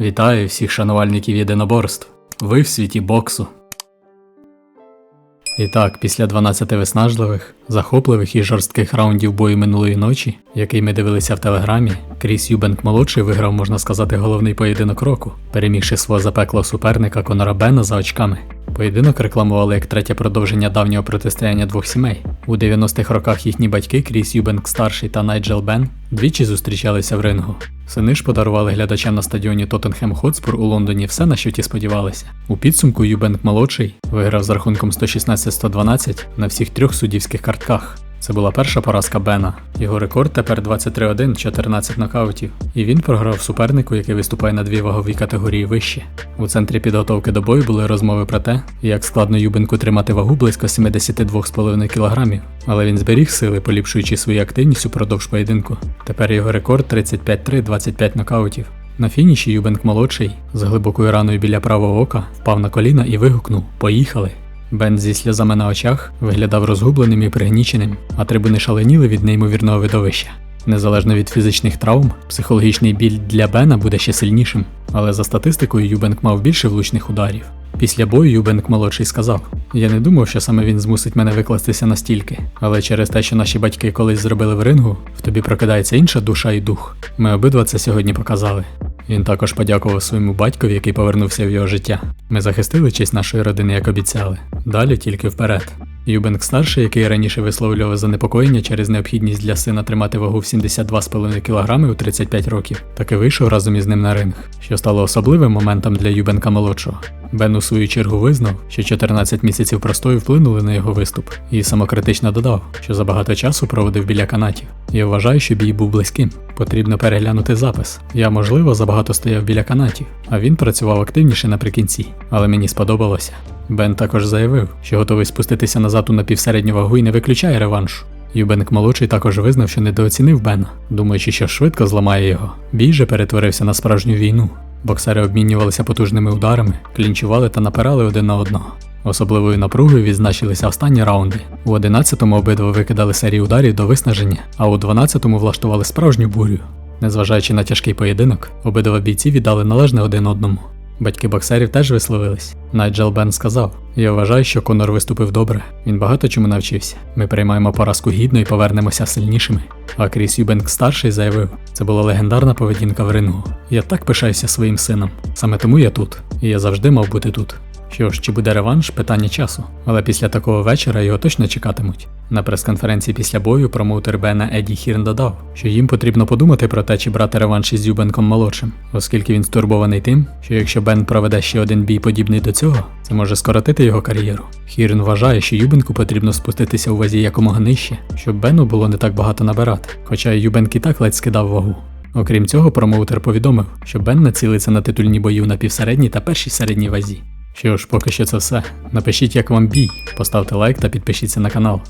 Вітаю всіх шанувальників єдиноборств. Ви в світі боксу. І так, після 12 виснажливих, захопливих і жорстких раундів бою минулої ночі, який ми дивилися в телеграмі, Кріс Юбенк молодший виграв, можна сказати, головний поєдинок року, перемігши свого запеклого суперника Конора Бена за очками. Поєдинок рекламували як третє продовження давнього протистояння двох сімей. У 90-х роках їхні батьки Кріс Юбенк старший та Найджел Бен двічі зустрічалися в рингу. Сини ж подарували глядачам на стадіоні Тоттенхем Хотспур у Лондоні все, на що ті сподівалися. У підсумку Юбенк молодший виграв з рахунком 116-112 на всіх трьох суддівських картках. Це була перша поразка Бена. Його рекорд тепер 23-1, 14 нокаутів, і він програв супернику, який виступає на дві вагові категорії вище. У центрі підготовки до бою були розмови про те, як складно Юбенку тримати вагу близько 72,5 кг, але він зберіг сили, поліпшуючи свою активність упродовж поєдинку. Тепер його рекорд 35-3, 25 нокаутів. На фініші Юбенк молодший з глибокою раною біля правого ока впав на коліна і вигукнув Поїхали! Бен зі сльозами на очах виглядав розгубленим і пригніченим, а трибуни шаленіли від неймовірного видовища. Незалежно від фізичних травм, психологічний біль для Бена буде ще сильнішим, але за статистикою Юбенк мав більше влучних ударів. Після бою Юбенк молодший сказав: Я не думав, що саме він змусить мене викластися настільки, але через те, що наші батьки колись зробили в рингу, в тобі прокидається інша душа і дух. Ми обидва це сьогодні показали. Він також подякував своєму батькові, який повернувся в його життя. Ми захистили честь нашої родини, як обіцяли. Далі тільки вперед. Юбенк старший, який раніше висловлював занепокоєння через необхідність для сина тримати вагу в 72,5 кг у 35 років, таки вийшов разом із ним на ринг, що стало особливим моментом для Юбенка молодшого. Бен у свою чергу визнав, що 14 місяців простою вплинули на його виступ, і самокритично додав, що забагато часу проводив біля канатів. Я вважаю, що бій був близьким. Потрібно переглянути запис. Я, можливо, забагато стояв біля канатів, а він працював активніше наприкінці, але мені сподобалося. Бен також заявив, що готовий спуститися назад у напівсередню вагу і не виключає реваншу. Юбенк молодший також визнав, що недооцінив Бена, думаючи, що швидко зламає його. Бій же перетворився на справжню війну. Боксери обмінювалися потужними ударами, клінчували та напирали один на одного. Особливою напругою відзначилися останні раунди. У 11-му обидва викидали серії ударів до виснаження, а у 12-му влаштували справжню бурю. Незважаючи на тяжкий поєдинок, обидва бійці віддали належне один одному. Батьки боксерів теж висловились. Найджел Бен сказав: Я вважаю, що Конор виступив добре. Він багато чому навчився. Ми приймаємо поразку гідно і повернемося сильнішими. А Кріс Юбенк старший заявив: це була легендарна поведінка в рингу. Я так пишаюся своїм сином. Саме тому я тут, і я завжди мав бути тут. Що ж, чи буде реванш, питання часу, але після такого вечора його точно чекатимуть. На прес-конференції після бою промоутер Бена Еді Хірн додав, що їм потрібно подумати про те, чи брати реванш із Юбенком молодшим, оскільки він стурбований тим, що якщо Бен проведе ще один бій подібний до цього, це може скоротити його кар'єру. Хірн вважає, що Юбенку потрібно спуститися у вазі якомога нижче, щоб Бену було не так багато набирати, хоча Юбенк і так ледь скидав вагу. Окрім цього, промоутер повідомив, що Бен націлиться на титульні бої у напівсередній та першій середній вазі. Що ж, поки що це все. Напишіть, як вам бій, поставте лайк та підпишіться на канал.